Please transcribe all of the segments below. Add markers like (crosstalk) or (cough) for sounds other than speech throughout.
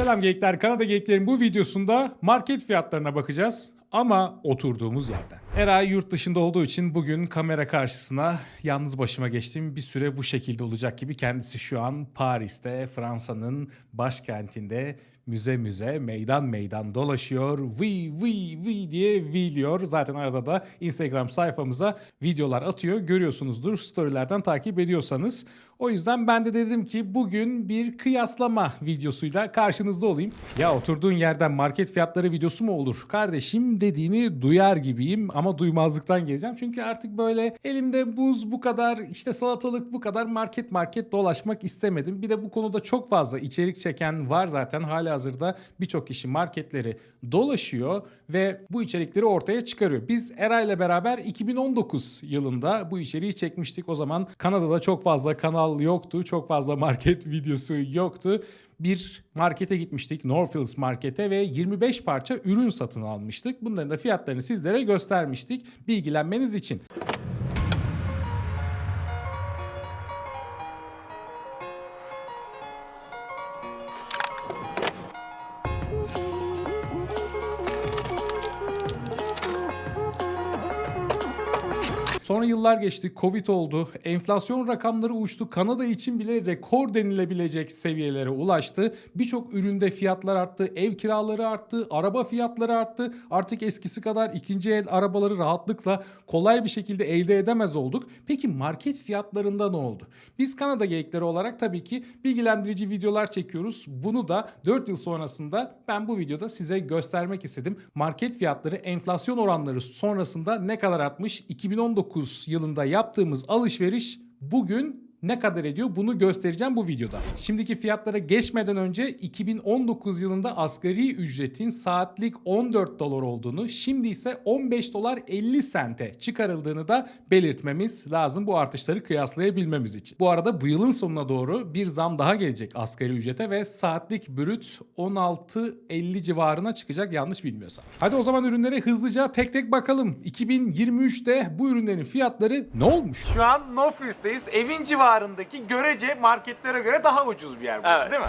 Selam geyikler. Kanada Geyikler'in bu videosunda market fiyatlarına bakacağız. Ama oturduğumuz yerden. Eray yurt dışında olduğu için bugün kamera karşısına yalnız başıma geçtiğim bir süre bu şekilde olacak gibi. Kendisi şu an Paris'te, Fransa'nın başkentinde müze müze, meydan meydan dolaşıyor. Vi vi vi diye viliyor. Zaten arada da Instagram sayfamıza videolar atıyor. Görüyorsunuzdur storylerden takip ediyorsanız. O yüzden ben de dedim ki bugün bir kıyaslama videosuyla karşınızda olayım. Ya oturduğun yerden market fiyatları videosu mu olur? Kardeşim dediğini duyar gibiyim ama duymazlıktan geleceğim. Çünkü artık böyle elimde buz bu kadar işte salatalık bu kadar market market dolaşmak istemedim. Bir de bu konuda çok fazla içerik çeken var zaten. Hali hazırda birçok kişi marketleri dolaşıyor ve bu içerikleri ortaya çıkarıyor. Biz Era ile beraber 2019 yılında bu içeriği çekmiştik. O zaman Kanada'da çok fazla kanal yoktu. Çok fazla market (laughs) videosu yoktu. Bir markete gitmiştik. Northfields markete ve 25 parça ürün satın almıştık. Bunların da fiyatlarını sizlere göstermiştik. Bilgilenmeniz için. Yıllar geçti, Covid oldu, enflasyon rakamları uçtu, Kanada için bile rekor denilebilecek seviyelere ulaştı. Birçok üründe fiyatlar arttı, ev kiraları arttı, araba fiyatları arttı. Artık eskisi kadar ikinci el arabaları rahatlıkla kolay bir şekilde elde edemez olduk. Peki market fiyatlarında ne oldu? Biz Kanada geyikleri olarak tabii ki bilgilendirici videolar çekiyoruz. Bunu da 4 yıl sonrasında ben bu videoda size göstermek istedim. Market fiyatları enflasyon oranları sonrasında ne kadar artmış? 2019 yılında yaptığımız alışveriş bugün ne kadar ediyor bunu göstereceğim bu videoda. Şimdiki fiyatlara geçmeden önce 2019 yılında asgari ücretin saatlik 14 dolar olduğunu, şimdi ise 15 dolar 50 sente çıkarıldığını da belirtmemiz lazım bu artışları kıyaslayabilmemiz için. Bu arada bu yılın sonuna doğru bir zam daha gelecek asgari ücrete ve saatlik brüt 16.50 civarına çıkacak yanlış bilmiyorsam. Hadi o zaman ürünlere hızlıca tek tek bakalım. 2023'te bu ürünlerin fiyatları ne olmuş? Şu an Northfield'deyiz. Evin civarındaki görece marketlere göre daha ucuz bir yer burası Evet. değil mi?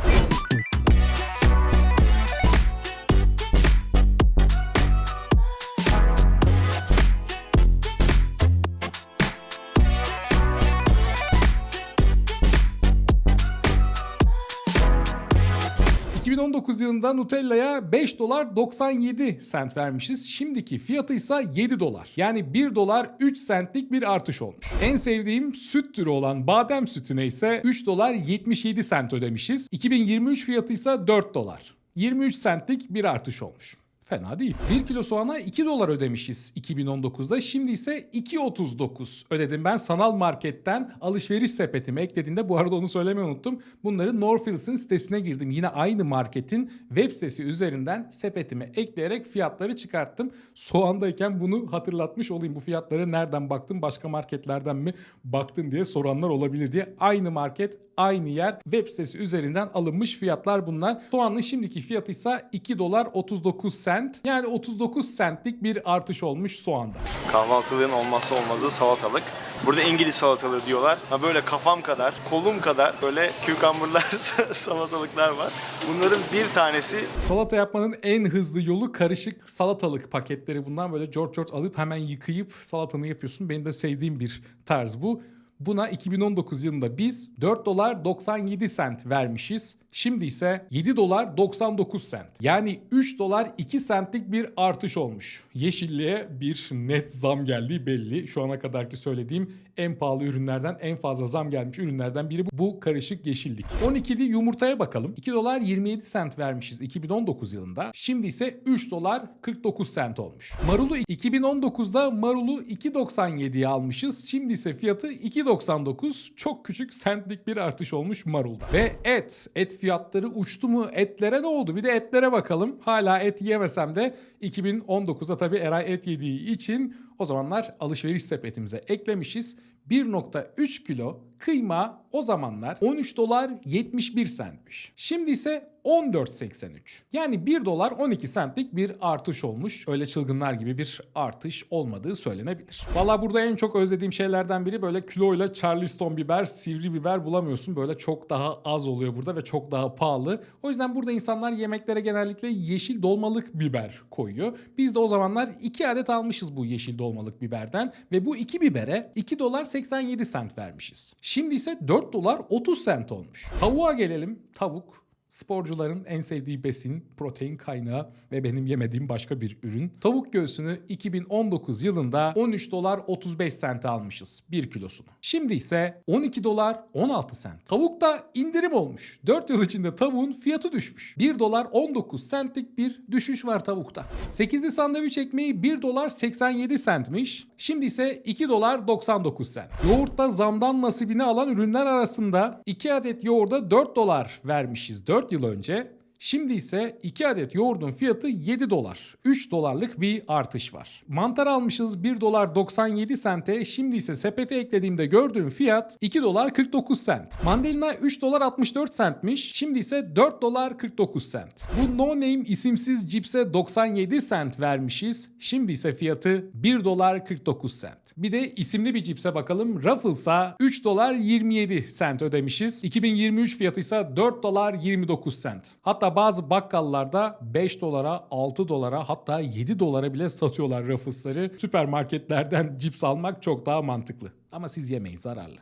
2019 yılında Nutella'ya 5 dolar 97 sent vermişiz. Şimdiki fiyatı ise 7 dolar. Yani 1 dolar 3 centlik bir artış olmuş. En sevdiğim süt türü olan badem sütüne ise 3 dolar 77 sent ödemişiz. 2023 fiyatı ise 4 dolar. 23 centlik bir artış olmuş. Fena değil. 1 kilo soğana 2 dolar ödemişiz 2019'da. Şimdi ise 2.39 ödedim ben sanal marketten alışveriş sepetime eklediğinde bu arada onu söylemeyi unuttum. Bunları Northfield's'ın sitesine girdim. Yine aynı marketin web sitesi üzerinden sepetime ekleyerek fiyatları çıkarttım. Soğandayken bunu hatırlatmış olayım. Bu fiyatları nereden baktım başka marketlerden mi baktın diye soranlar olabilir diye. Aynı market aynı yer web sitesi üzerinden alınmış fiyatlar bunlar. Soğanın şimdiki fiyatı ise 2 dolar 39 sent. Yani 39 centlik bir artış olmuş soğanda. Kahvaltılığın olmazsa olmazı salatalık. Burada İngiliz salatalığı diyorlar. Ha böyle kafam kadar, kolum kadar böyle cucumberlar, (laughs) salatalıklar var. Bunların bir tanesi Salata yapmanın en hızlı yolu karışık salatalık paketleri. Bundan böyle George George alıp hemen yıkayıp salatanı yapıyorsun. Benim de sevdiğim bir tarz bu. Buna 2019 yılında biz 4 dolar 97 sent vermişiz. Şimdi ise 7 dolar 99 sent. Yani 3 dolar 2 sentlik bir artış olmuş. Yeşilliğe bir net zam geldiği belli. Şu ana kadarki söylediğim en pahalı ürünlerden en fazla zam gelmiş ürünlerden biri bu, karışık yeşillik. 12'li yumurtaya bakalım. 2 dolar 27 sent vermişiz 2019 yılında. Şimdi ise 3 dolar 49 sent olmuş. Marulu 2019'da marulu 2.97'ye almışız. Şimdi ise fiyatı 2.99. Çok küçük sentlik bir artış olmuş marulda. Ve et. Et fiyatları uçtu mu? Etlere ne oldu? Bir de etlere bakalım. Hala et yemesem de 2019'da tabii Eray et yediği için o zamanlar alışveriş sepetimize eklemişiz. 1.3 kilo Kıyma o zamanlar 13 dolar 71 centmiş. Şimdi ise 14.83. Yani 1 dolar 12 centlik bir artış olmuş. Öyle çılgınlar gibi bir artış olmadığı söylenebilir. Valla burada en çok özlediğim şeylerden biri böyle kiloyla Charleston biber, sivri biber bulamıyorsun. Böyle çok daha az oluyor burada ve çok daha pahalı. O yüzden burada insanlar yemeklere genellikle yeşil dolmalık biber koyuyor. Biz de o zamanlar 2 adet almışız bu yeşil dolmalık biberden ve bu iki bibere 2 dolar 87 cent vermişiz. Şimdi ise 4 dolar 30 cent olmuş. Tavuğa gelelim. Tavuk Sporcuların en sevdiği besin, protein kaynağı ve benim yemediğim başka bir ürün. Tavuk göğsünü 2019 yılında 13 dolar 35 sente almışız 1 kilosunu. Şimdi ise 12 dolar 16 sent. Tavukta indirim olmuş. 4 yıl içinde tavuğun fiyatı düşmüş. 1 dolar 19 centlik bir düşüş var tavukta. 8'li sandviç ekmeği 1 dolar 87 centmiş. Şimdi ise 2 dolar 99 cent. Yoğurtta zamdan nasibini alan ürünler arasında 2 adet yoğurda 4 dolar vermişiz 4 yıl önce. Şimdi ise 2 adet yoğurdun fiyatı 7 dolar. 3 dolarlık bir artış var. Mantar almışız 1 dolar 97 sente. Şimdi ise sepete eklediğimde gördüğüm fiyat 2 dolar 49 sent. Mandalina 3 dolar 64 centmiş. Şimdi ise 4 dolar 49 sent. Bu no name isimsiz cipse 97 sent vermişiz. Şimdi ise fiyatı 1 dolar 49 sent. Bir de isimli bir cipse bakalım. Ruffles'a 3 dolar 27 sent ödemişiz. 2023 fiyatı ise 4 dolar 29 sent. Hatta bazı bakkallarda 5 dolara, 6 dolara hatta 7 dolara bile satıyorlar Ruffles'ları. Süpermarketlerden cips almak çok daha mantıklı. Ama siz yemeyin zararlı.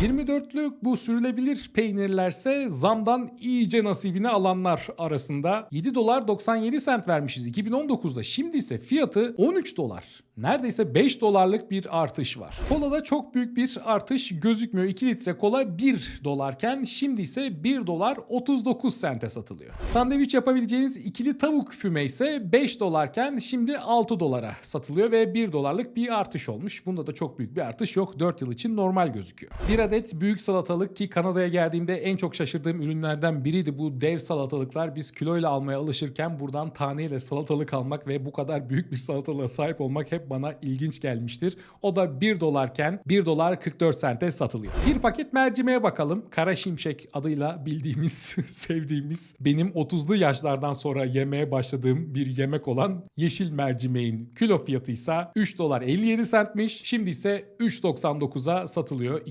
...24'lük bu sürülebilir peynirlerse zamdan iyice nasibini alanlar arasında 7 dolar 97 sent vermişiz 2019'da. Şimdi ise fiyatı 13 dolar. Neredeyse 5 dolarlık bir artış var. Kolada çok büyük bir artış gözükmüyor. 2 litre kola 1 dolarken şimdi ise 1 dolar 39 sente satılıyor. Sandviç yapabileceğiniz ikili tavuk füme ise 5 dolarken şimdi 6 dolara satılıyor ve 1 dolarlık bir artış olmuş. Bunda da çok büyük bir artış yok. 4 yıl için normal gözüküyor. Bir büyük salatalık ki Kanada'ya geldiğimde en çok şaşırdığım ürünlerden biriydi bu dev salatalıklar. Biz kiloyla almaya alışırken buradan taneyle salatalık almak ve bu kadar büyük bir salatalığa sahip olmak hep bana ilginç gelmiştir. O da 1 dolarken 1 dolar 44 sente satılıyor. Bir paket mercimeğe bakalım. Kara şimşek adıyla bildiğimiz, (laughs) sevdiğimiz, benim 30'lu yaşlardan sonra yemeye başladığım bir yemek olan yeşil mercimeğin kilo fiyatı ise 3 dolar 57 centmiş. Şimdi ise 3.99'a satılıyor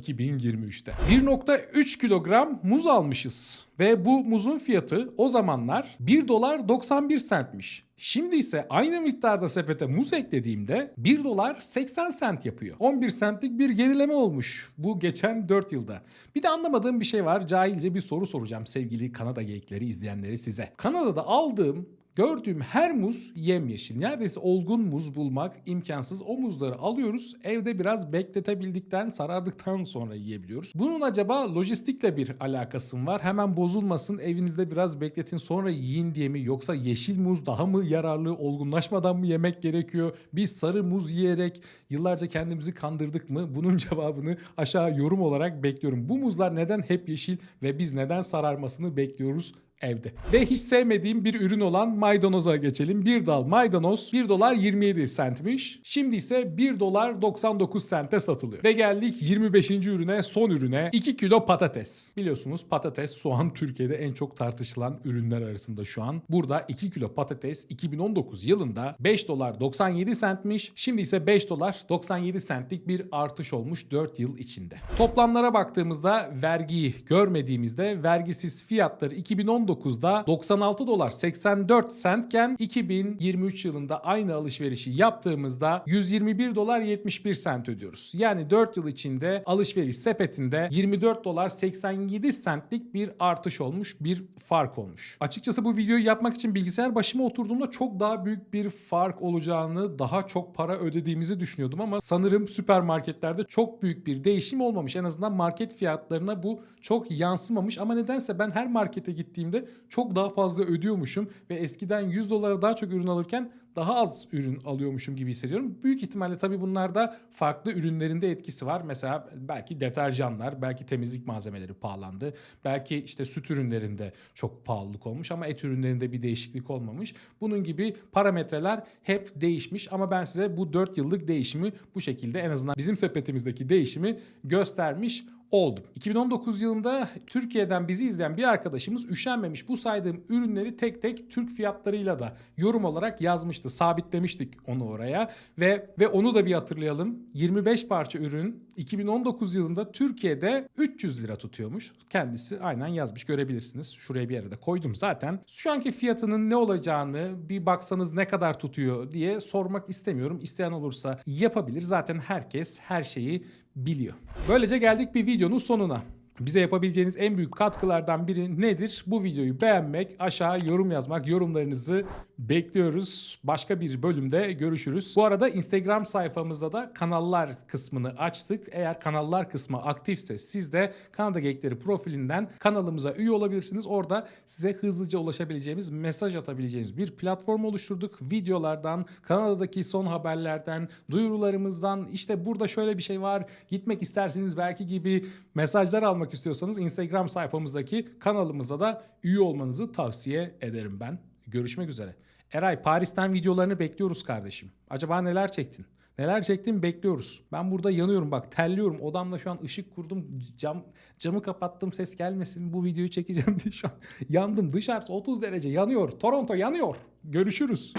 2023'te. 1.3 kilogram muz almışız. Ve bu muzun fiyatı o zamanlar 1 dolar 91 centmiş. Şimdi ise aynı miktarda sepete muz eklediğimde 1 dolar 80 sent yapıyor. 11 centlik bir gerileme olmuş bu geçen 4 yılda. Bir de anlamadığım bir şey var. Cahilce bir soru soracağım sevgili Kanada geyikleri izleyenleri size. Kanada'da aldığım Gördüğüm her muz yemyeşil. Neredeyse olgun muz bulmak imkansız. O muzları alıyoruz. Evde biraz bekletebildikten, sarardıktan sonra yiyebiliyoruz. Bunun acaba lojistikle bir alakası mı var? Hemen bozulmasın, evinizde biraz bekletin sonra yiyin diye mi? Yoksa yeşil muz daha mı yararlı? Olgunlaşmadan mı yemek gerekiyor? Biz sarı muz yiyerek yıllarca kendimizi kandırdık mı? Bunun (laughs) cevabını aşağı yorum olarak bekliyorum. Bu muzlar neden hep yeşil ve biz neden sararmasını bekliyoruz? Evde. Ve hiç sevmediğim bir ürün olan maydanoza geçelim. Bir dal maydanoz 1 dolar 27 centmiş. Şimdi ise 1 dolar 99 sente satılıyor. Ve geldik 25. ürüne son ürüne 2 kilo patates. Biliyorsunuz patates soğan Türkiye'de en çok tartışılan ürünler arasında şu an. Burada 2 kilo patates 2019 yılında 5 dolar 97 centmiş. Şimdi ise 5 dolar 97 centlik bir artış olmuş 4 yıl içinde. Toplamlara baktığımızda vergiyi görmediğimizde vergisiz fiyatları 2019 2019'da 96 dolar 84 centken 2023 yılında aynı alışverişi yaptığımızda 121 dolar 71 cent ödüyoruz. Yani 4 yıl içinde alışveriş sepetinde 24 dolar 87 centlik bir artış olmuş, bir fark olmuş. Açıkçası bu videoyu yapmak için bilgisayar başıma oturduğumda çok daha büyük bir fark olacağını, daha çok para ödediğimizi düşünüyordum ama sanırım süpermarketlerde çok büyük bir değişim olmamış. En azından market fiyatlarına bu çok yansımamış ama nedense ben her markete gittiğimde de çok daha fazla ödüyormuşum ve eskiden 100 dolara daha çok ürün alırken daha az ürün alıyormuşum gibi hissediyorum. Büyük ihtimalle tabii bunlarda farklı ürünlerinde etkisi var. Mesela belki deterjanlar, belki temizlik malzemeleri pahalandı. Belki işte süt ürünlerinde çok pahalılık olmuş ama et ürünlerinde bir değişiklik olmamış. Bunun gibi parametreler hep değişmiş ama ben size bu 4 yıllık değişimi bu şekilde en azından bizim sepetimizdeki değişimi göstermiş oldum. 2019 yılında Türkiye'den bizi izleyen bir arkadaşımız üşenmemiş bu saydığım ürünleri tek tek Türk fiyatlarıyla da yorum olarak yazmıştı. Sabitlemiştik onu oraya ve ve onu da bir hatırlayalım. 25 parça ürün 2019 yılında Türkiye'de 300 lira tutuyormuş. Kendisi aynen yazmış görebilirsiniz. Şuraya bir yere de koydum zaten. Şu anki fiyatının ne olacağını bir baksanız ne kadar tutuyor diye sormak istemiyorum. İsteyen olursa yapabilir. Zaten herkes her şeyi biliyor. Böylece geldik bir videonun sonuna. Bize yapabileceğiniz en büyük katkılardan biri nedir? Bu videoyu beğenmek, aşağı yorum yazmak, yorumlarınızı bekliyoruz. Başka bir bölümde görüşürüz. Bu arada Instagram sayfamızda da kanallar kısmını açtık. Eğer kanallar kısmı aktifse siz de Kanada Geyikleri profilinden kanalımıza üye olabilirsiniz. Orada size hızlıca ulaşabileceğimiz, mesaj atabileceğimiz bir platform oluşturduk. Videolardan, Kanada'daki son haberlerden, duyurularımızdan, işte burada şöyle bir şey var, gitmek istersiniz belki gibi mesajlar almak istiyorsanız Instagram sayfamızdaki kanalımıza da üye olmanızı tavsiye ederim ben. Görüşmek üzere. Eray Paris'ten videolarını bekliyoruz kardeşim. Acaba neler çektin? Neler çektin bekliyoruz. Ben burada yanıyorum bak terliyorum. Odamda şu an ışık kurdum. Cam, camı kapattım ses gelmesin. Bu videoyu çekeceğim diye şu an yandım. Dışarısı 30 derece yanıyor. Toronto yanıyor. Görüşürüz.